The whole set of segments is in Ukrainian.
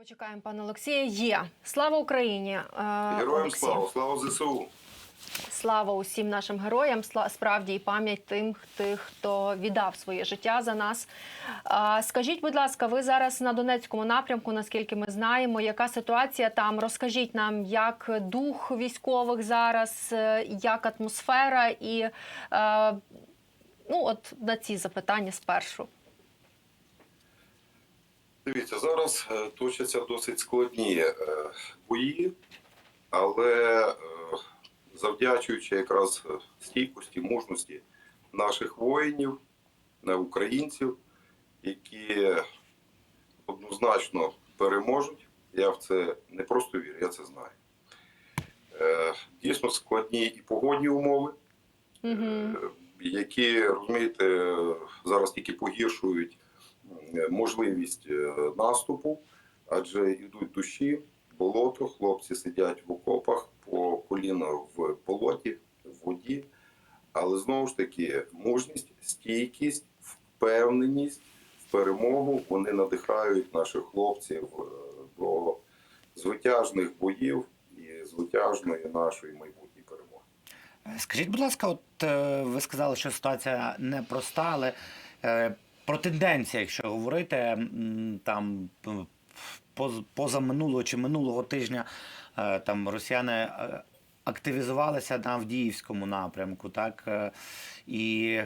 Почекаємо, пане Олексія. Є слава Україні. е, Героям Олексій. слава, слава ЗСУ. Слава усім нашим героям. Справді і пам'ять тим, тих, хто віддав своє життя за нас. Скажіть, будь ласка, ви зараз на Донецькому напрямку, наскільки ми знаємо, яка ситуація там? Розкажіть нам, як дух військових зараз, е, як атмосфера, і е, ну, от на ці запитання спершу. Дивіться, зараз е, точаться досить складні е, бої, але е, завдячуючи якраз стійкості, мужності наших воїнів, українців, які однозначно переможуть. Я в це не просто вірю, я це знаю. Дійсно складні і погодні умови. Які розумієте, зараз тільки погіршують можливість е, наступу, адже йдуть душі, болото, хлопці сидять в окопах по коліна в болоті, в воді. Але знову ж таки, мужність, стійкість, впевненість в перемогу вони надихають наших хлопців е, до звитяжних боїв і звитяжної нашої майбутньої перемоги. Скажіть, будь ласка, от е, ви сказали, що ситуація непроста, але е, про тенденції, якщо говорити, там поз- поза минулого чи минулого тижня е, там росіяни е, активізувалися на Авдіївському напрямку, так е, і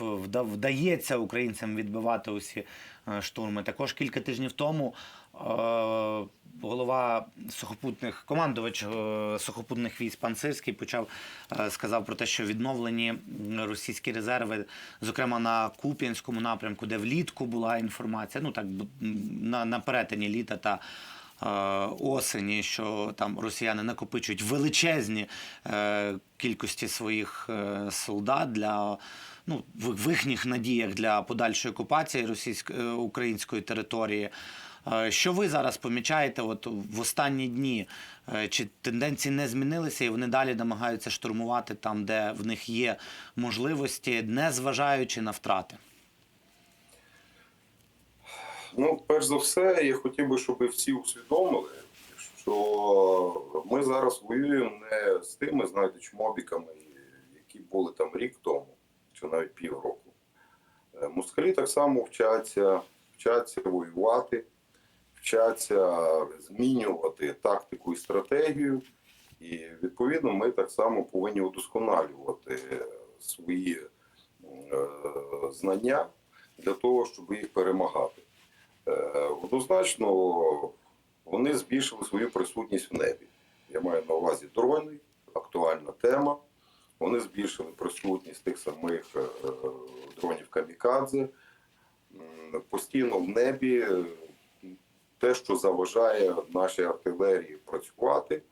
вда- вдається українцям відбивати усі штурми. Також кілька тижнів тому голова сухопутних командувач е, сухопутних військ пан Сирський почав е, сказав про те, що відновлені російські резерви, зокрема на Куп'янському напрямку, де влітку була інформація. Ну так на, на перетині літа та. е, Осені, що там росіяни накопичують величезні е, кількості своїх е, солдат для ну в, їхніх надіях для подальшої окупації російської е, української території. Е, Що ви зараз помічаєте от в останні дні? Е, Чи тенденції не змінилися і вони далі намагаються штурмувати там, де в них є можливості, не зважаючи на втрати? Ну, перш за все, я хотів би, щоб всі усвідомили, що ми зараз воюємо не з тими, знаєте, чмобіками, які були там рік тому, чи навіть півроку. Москалі так само вчаться, вчаться воювати, вчаться змінювати тактику і стратегію. І відповідно ми так само повинні удосконалювати свої е, знання для того, щоб їх перемагати. Е, Однозначно, вони збільшили свою присутність в небі. Я маю на увазі дрони, актуальна тема. Вони збільшили присутність тих самих е, дронів камікадзе. Постійно в небі те, що заважає нашій артилерії працювати,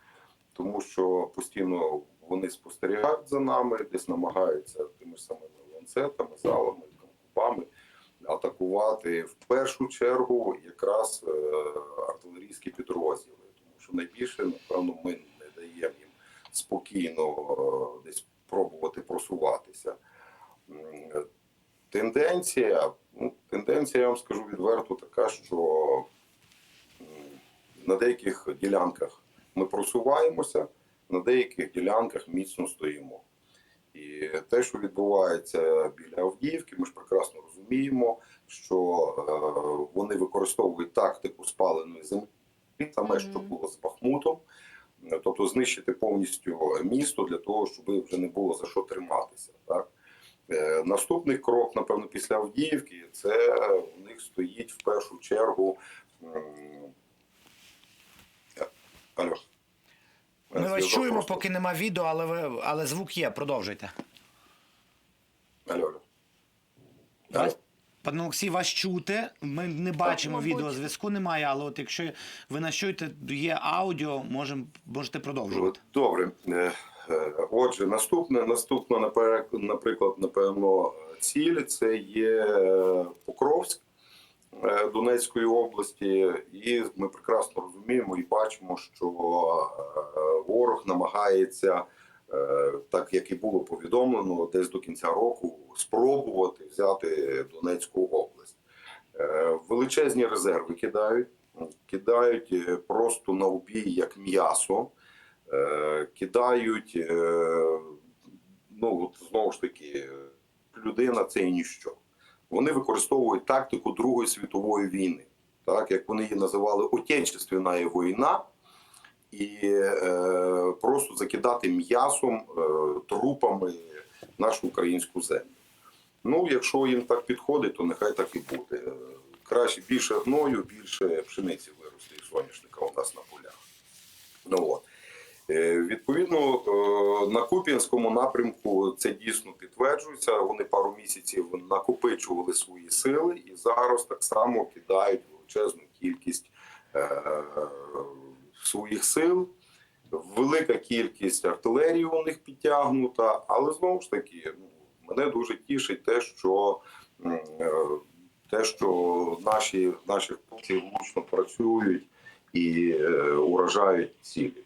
тому що постійно вони спостерігають за нами, десь намагаються тими самими ланцетами, залами, купами атакувати в першу чергу якраз е, артилерійські підрозділи, тому що найбільше, напевно, ми не даємо їм спокійно е, десь пробувати просуватися. Тенденція, ну, тенденція, я вам скажу відверто, така, що на деяких ділянках ми просуваємося, на деяких ділянках міцно стоїмо. І те, що відбувається біля Авдіївки, ми ж прекрасно розуміємо, що е, вони використовують тактику спаленої землі, саме що було з Бахмутом, тобто знищити повністю місто для того, щоб вже не було за що триматися. Так? Е, Наступний крок, напевно, після Авдіївки, це у них стоїть в першу чергу. Алло. Ми вас чуємо, просто- поки нема відео, але ви але звук є. Продовжуйте. Алло, алло. Вас- Пане Олексій, вас чути. Ми не бачимо відео, зв'язку немає, але от якщо ви нас чуєте, є аудіо, можем, можете продовжувати. Добре. Е, е, Отже, наступне, наступна, наприклад, напевно, ціль це є е, Покровськ Донецької області, і ми прекрасно розуміємо і бачимо, що е, ворог намагається, е, так як і було повідомлено, десь до кінця року спробувати взяти Донецьку область. Е, Величезні резерви кидають. кидають е, просто на убій як м'ясо, е, кидають, е, ну от знову ж таки, е, людина це і ніщо. Вони використовують тактику Другої світової війни, так як вони її називали Отечественна війна, і е, просто закидати м'ясом, е, трупами нашу українську землю. Ну, якщо їм так підходить, то нехай так і буде. Краще більше гною, більше пшениці виросте і соняшника у нас на полях. Ну, от. Е, Відповідно, е, на Куп'янському напрямку це дійсно підтверджується. Вони пару місяців накопичували свої сили і зараз так само кидають величезну кількість е, своїх сил. Велика кількість артилерії у них підтягнута, але знову ж таки, ну, мене дуже тішить те, що е, те, що наші наші хлопці влучно працюють і е, уражають цілі.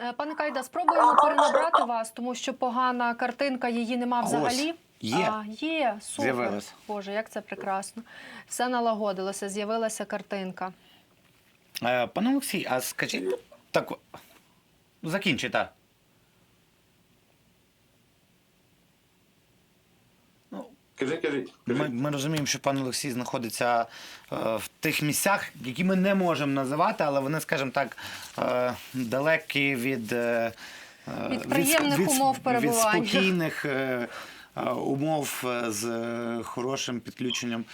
Е, Пане Кайда, спробуємо перенабрати вас, тому що погана картинка її нема Ось, взагалі. є. А, є, супер. Боже, як це прекрасно. Все налагодилося, з'явилася картинка. Е, Пане Олексій, а скажіть так. Закінчи, Кажіть, кажіть. Ми, ми розуміємо, що пан Олексій знаходиться е, в тих місцях, які ми не можемо називати, але вони, скажімо так, е, далекі від, е, е, Від приємних від, умов від спокійних е, е, умов е, з е, хорошим підключенням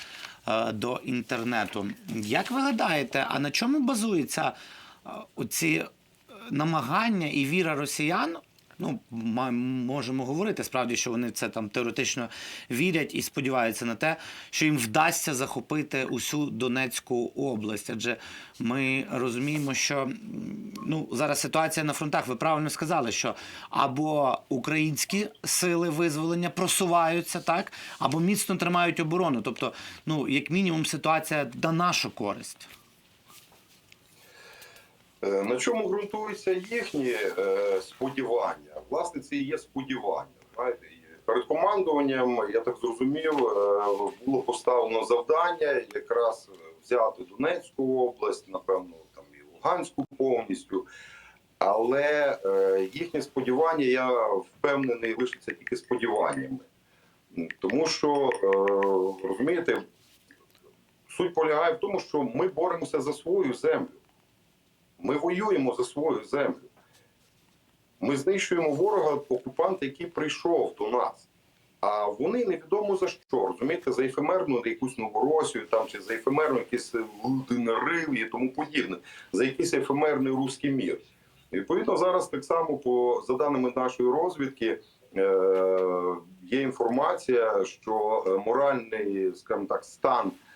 е, до інтернету. Як ви гадаєте, а на чому базуються е, оці намагання і віра росіян? Ну, можемо говорити справді, що вони це там теоретично вірять і сподіваються на те, що їм вдасться захопити усю Донецьку область. Адже ми розуміємо, що ну зараз ситуація на фронтах. Ви правильно сказали, що або українські сили визволення просуваються, так, або міцно тримають оборону. Тобто, ну як мінімум, ситуація на нашу користь. Е, На чому ґрунтуються їхні е, сподівання? Власне, це і є сподівання. Перед командуванням, я так зрозумів, е, було поставлено завдання якраз взяти Донецьку область, напевно, там і Луганську повністю. Але їхні сподівання, я впевнений, лишаться тільки сподіваннями. Тому що, розумієте, суть полягає в тому, що ми боремося за свою землю. Ми воюємо за свою землю. Ми знищуємо ворога окупанта, який прийшов до нас. А вони невідомо за що, розумієте, за ефемерну якусь Новоросію там, чи за ефемерну якийсь Лудинарив і тому подібне, за якийсь ефемерний руський мір. Відповідно, зараз так само, по, за даними нашої розвідки, е, є інформація, що е, моральний, скажімо так, стан е,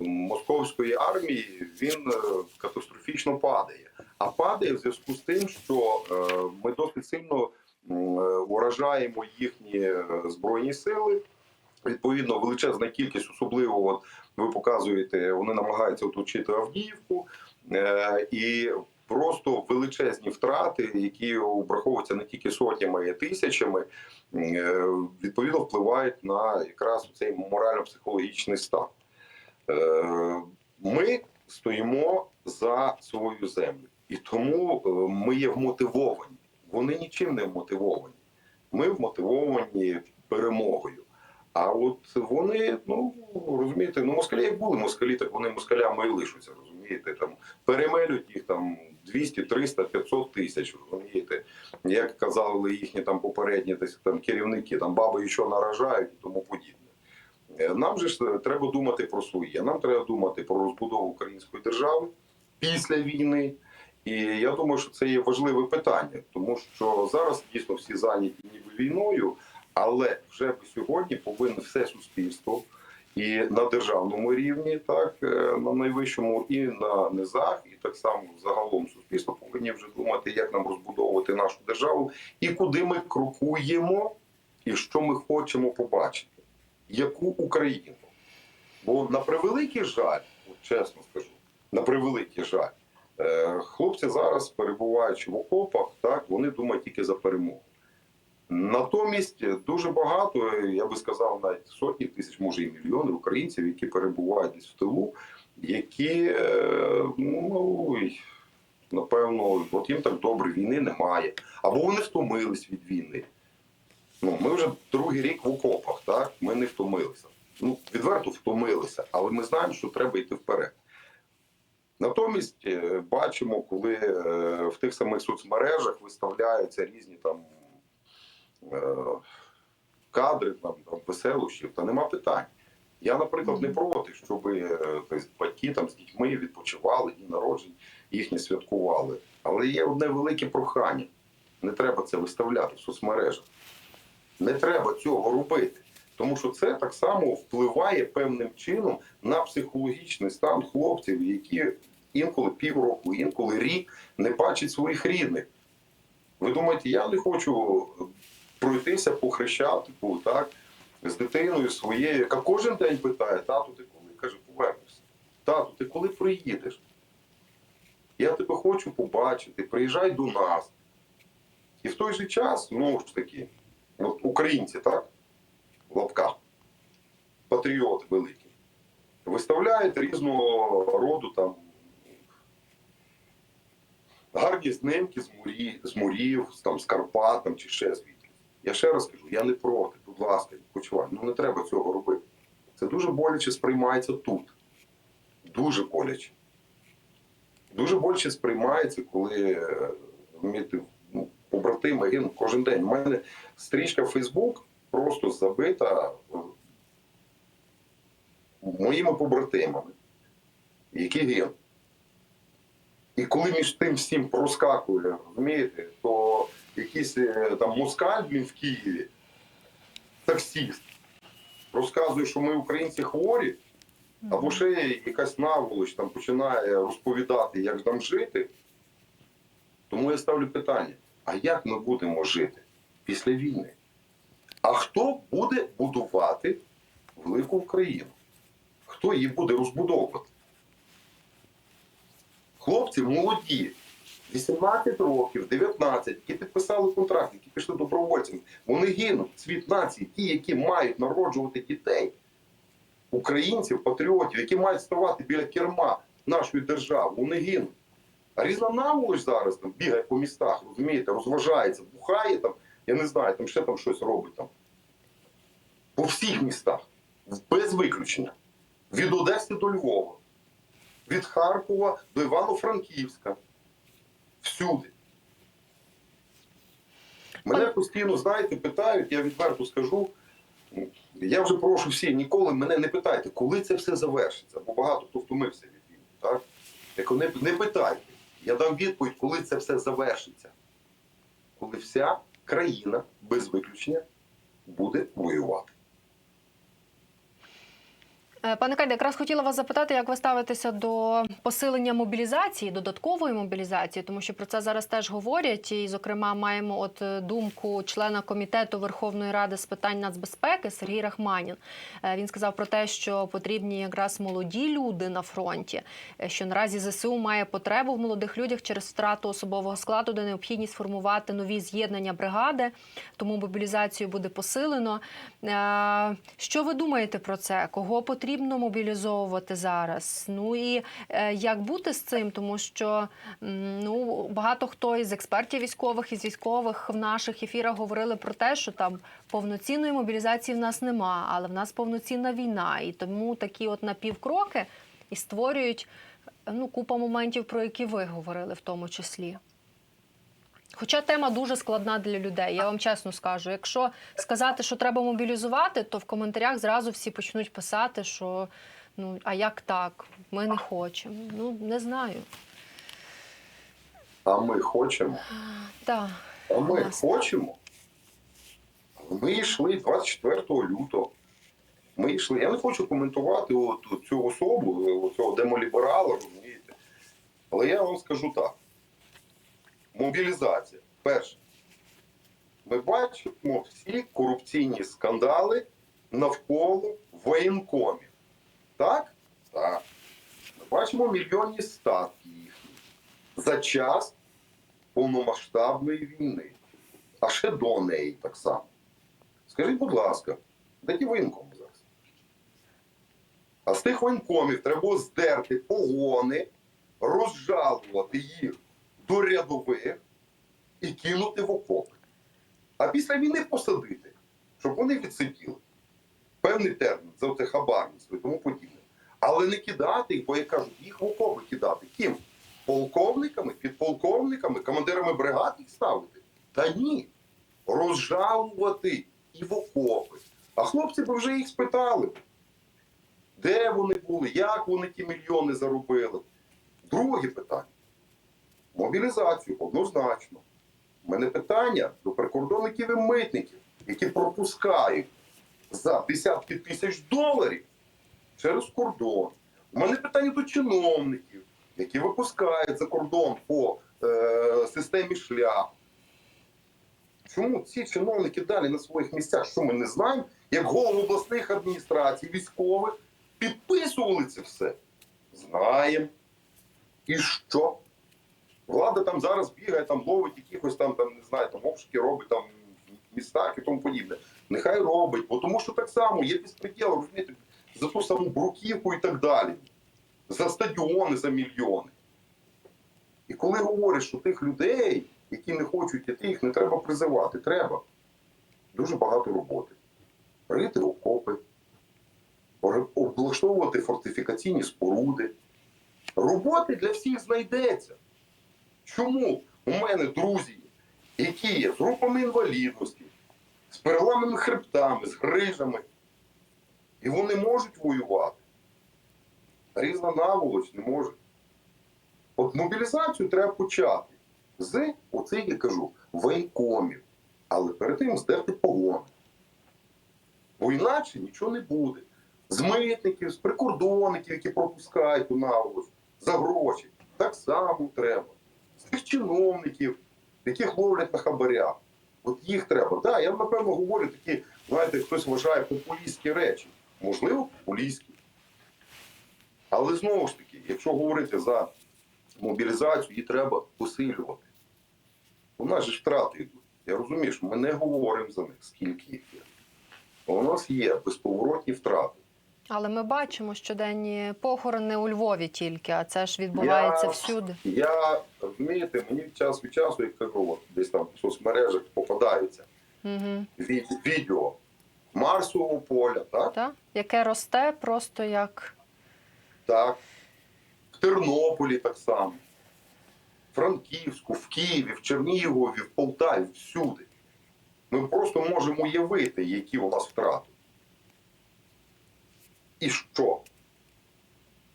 московської армії він е, катастрофічно падає. А падає в зв'язку з тим, що е, ми досить сильно е, уражаємо їхні е, збройні сили. Відповідно, величезна кількість, особливо от ви показуєте, вони намагаються оточити Авдіївку, е, і просто величезні втрати, які обраховуються не тільки сотнями, а й тисячами, е, відповідно впливають на якраз цей морально-психологічний стан. Е, Ми стоїмо за свою землю, і тому е, ми є вмотивовані. Вони нічим не вмотивовані. Ми вмотивовані перемогою. А от вони, ну розумієте, ну москалі як були москалі, так вони москалями і лишаться, розумієте, там перемелють їх там 200, 300, 500 тисяч, розумієте, як казали їхні там попередні десь там керівники, там баби що наражають і тому подібне. Е, Нам же ж треба думати про своє. Нам треба думати про розбудову української держави після війни. І я думаю, що це є важливе питання, тому що зараз дійсно всі зайняті ніби війною, але вже сьогодні повинно все суспільство і на державному рівні, так е, на найвищому, і на низах, так само загалом суспільство повинні вже думати, як нам розбудовувати нашу державу і куди ми крокуємо, і що ми хочемо побачити, яку Україну. Бо на превеликий жаль, от чесно скажу, на превеликий жаль. Е, Хлопці зараз, перебуваючи в окопах, так вони думають тільки за перемогу. Натомість дуже багато, я би сказав, навіть сотні тисяч, може і мільйони українців, які перебувають десь в тилу, які е, ну напевно, от їм так добре війни немає, або вони втомились від війни. Ну, ми вже другий рік в окопах, так? Ми не втомилися. Ну, відверто втомилися, але ми знаємо, що треба йти вперед. Натомість е, бачимо, коли е, в тих самих соцмережах виставляються різні там кадри там, там веселощів, та нема питань. Я, наприклад, не проти, щоб е, батьки там з дітьми відпочивали і народжень їхні святкували. Але є одне велике прохання. Не треба це виставляти в соцмережах. Не треба цього робити. Тому що це так само впливає певним чином на психологічний стан хлопців, які інколи півроку, інколи рік не бачать своїх рідних. Ви думаєте, я не хочу пройтися по хрещатику, так, з дитиною своєю, яка кожен день питає, тату, ти коли? Каже, повернешся. Тату, ти коли приїдеш? Я тебе хочу побачити, приїжджай до нас. І в той же час, знову ж таки, от українці, так, в лапках, патріоти великі, виставляють різного роду там гарні знимки з морі, з морів, там, з Карпат там, чи ще звідки. Я ще раз кажу, я не проти, будь ласка, відпочивай. Ну не треба цього робити. Це дуже боляче сприймається тут. Дуже боляче. Дуже боляче сприймається, коли е, розумієте, ну, побратими гинуть кожен день. У мене стрічка Фейсбук просто забита е, моїми побратимами, які гинуть. І коли між тим всім проскакує, розумієте, то якийсь е, там москаль блін, в Києві, таксіст, розказує, що ми українці хворі, або ще якась наволоч там починає розповідати, як там жити. Тому я ставлю питання: а як ми будемо жити після війни? А хто буде будувати велику Україну? Хто її буде розбудовувати? Хлопці молоді, 18 років, 19, які підписали контракт, які пішли добровольцями. Вони гинуть. Світ нації, ті, які мають народжувати дітей, українців, патріотів, які мають ставати біля керма нашої держави, вони гинуть. А різна наволоч зараз там бігає по містах, розумієте, розважається, бухає там, я не знаю, там ще там щось робить там. По всіх містах, без виключення. Від Одеси до Львова від Харкова до Івано-Франківська. Всюди. Мене постійно, знаєте, питають, я відверто скажу. Я вже прошу всі, ніколи мене не питайте, коли це все завершиться, бо багато хто втомився від війни. Так? Так не, не питайте. Я дам відповідь, коли це все завершиться. Коли вся країна без виключення буде воювати. Е, Пане Кайде, якраз хотіла вас запитати, як ви ставитеся до посилення мобілізації, додаткової мобілізації, тому що про це зараз теж говорять. І, зокрема, маємо от е, думку члена комітету Верховної Ради з питань нацбезпеки Сергій Рахманін. Е, Він сказав про те, що потрібні якраз молоді люди на фронті, що наразі ЗСУ має потребу в молодих людях через втрату особового складу, де необхідність формувати нові з'єднання бригади, тому мобілізацію буде посилено. Що ви думаєте про це? Кого потрібно мобілізовувати зараз? Ну і е, як бути з цим? Тому що ну багато хто із експертів військових із військових в наших ефірах говорили про те, що там повноцінної мобілізації в нас нема, але в нас повноцінна війна, і тому такі от напівкроки і створюють ну купа моментів, про які ви говорили, в тому числі. Хоча тема дуже складна для людей, я вам чесно скажу. Якщо сказати, що треба мобілізувати, то в коментарях зразу всі почнуть писати, що ну а як так? Ми не хочемо. Ну не знаю. А ми хочемо. Так. А ми Власне. хочемо. Ми йшли 24 лютого. Ми йшли. Я не хочу коментувати от цю особу, цього демоліберала, розумієте. Але я вам скажу так: мобілізація. Перше. Ми бачимо всі корупційні скандали навколо воєнкомів. Так? Так. Ми бачимо мільйонні статки їхні за час повномасштабної війни. а ще до неї так само. Скажіть, будь ласка, де ті воєнкоми зараз? А з тих воєнкомів треба здерти погони, розжалувати їх до рядових і кинути в окопи. А після війни посадити, щоб вони відсиділи певний термін за те хабарництво і тому подібне. Але не кидати їх, бо я кажу, їх в окопи кидати. Ким? Полковниками, підполковниками, командирами бригад їх ставити? Та ні. Розжалувати і в окопи. А хлопці б вже їх спитали, де вони були, як вони ті мільйони заробили. Друге питання. Мобілізацію однозначно. У мене питання до прикордонників і митників, які пропускають за десятки тисяч доларів через кордон. У мене питання до чиновників, які випускають за кордон по е, системі шлях. Чому ці чиновники далі на своїх місцях? Що ми не знаємо, як голови обласних адміністрацій, військових підписували це все? Знаємо. І що? Влада там зараз бігає, там ловить якихось там, там не знаю, там обшуки робить там в містах і тому подібне. Нехай робить, бо тому що так само є безпреділ, розумієте, за ту саму бруківку і так далі, за стадіони за мільйони. І коли говорять, що тих людей, які не хочуть іти, їх не треба призивати, треба. Дуже багато роботи. Рити окопи, облаштовувати фортифікаційні споруди. Роботи для всіх знайдеться. Чому у мене друзі, які є з групами інвалідності, з переламаними хребтами, з грижами, і вони можуть воювати. Різна наволоч не може. От мобілізацію треба почати з оцих, я кажу, воєнкомів. Але перед тим здерти погони. Бо інакше нічого не буде. З митників, з прикордонників, які пропускають у наволоч, за гроші. Так само треба. Тих чиновників, яких ловлять на хабарях. От їх треба. Так, да, я напевно говорю такі, знаєте, хтось вважає популістські речі. Можливо, популістські. Але знову ж таки, якщо говорити за мобілізацію, її треба посилювати. У нас же втрати йдуть. Я розумію, що ми не говоримо за них, скільки їх є. Але у нас є безповоротні втрати. Але ми бачимо щоденні похорони у Львові тільки, а це ж відбувається Я- всюди. Я розумієте, мені час від часу, як кажу, от, десь там в соцмережах попадаються Угу. від- відео Марсового поля, так? Так? Яке росте просто як. так. В Тернополі так само. В Франківську, в Києві, в Чернігові, в Полтаві, всюди. Ми просто можемо уявити, які у нас втрати. І що?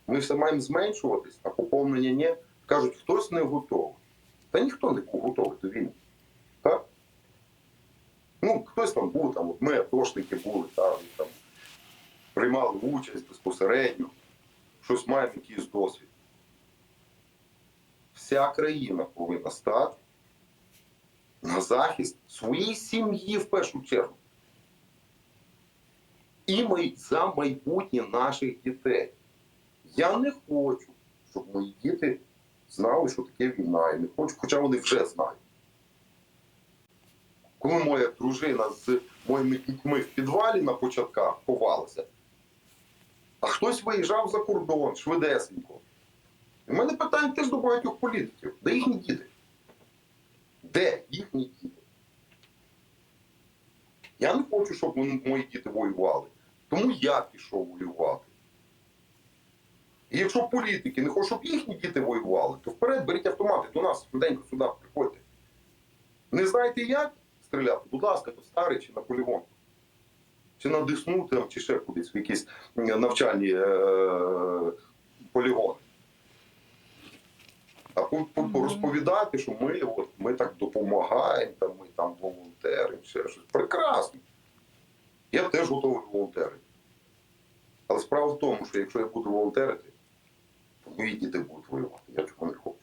Ми все маємо зменшуватись, а поповнення ні. Кажуть, хтось не готовий. Та ніхто не готовий до війни. Так? Ну, хтось там був, там, от ми атошники були, там, там, приймали участь безпосередньо щось маємо якийсь досвід. Вся країна повинна стати на захист своєї сім'ї в першу чергу. І за майбутнє наших дітей. Я не хочу, щоб мої діти знали, що таке війна. Я не хочу, хоча вони вже знають. Коли моя дружина з моїми дітьми в підвалі на початках ховалася, а хтось виїжджав за кордон швидесенько. У мене питання теж до багатьох політиків. Де їхні діти? Де їхні діти? Я не хочу, щоб мої діти воювали. Тому я пішов воювати. І якщо політики не хочуть, щоб їхні діти воювали, то вперед беріть автомати до нас, швиденько сюди приходьте. Не знаєте як стріляти? Будь ласка, то старий чи на полігон. Чи на Десну, там, чи ще кудись в якісь навчальні е- полігони. А по- по- розповідати, що ми, от, ми так допомагаємо, там, ми там волонтеримо, ще щось. Прекрасно. Я теж готовий волонтерити. Але справа в тому, що якщо я буду волонтерити, то мої діти будуть воювати. Я чого не хочу.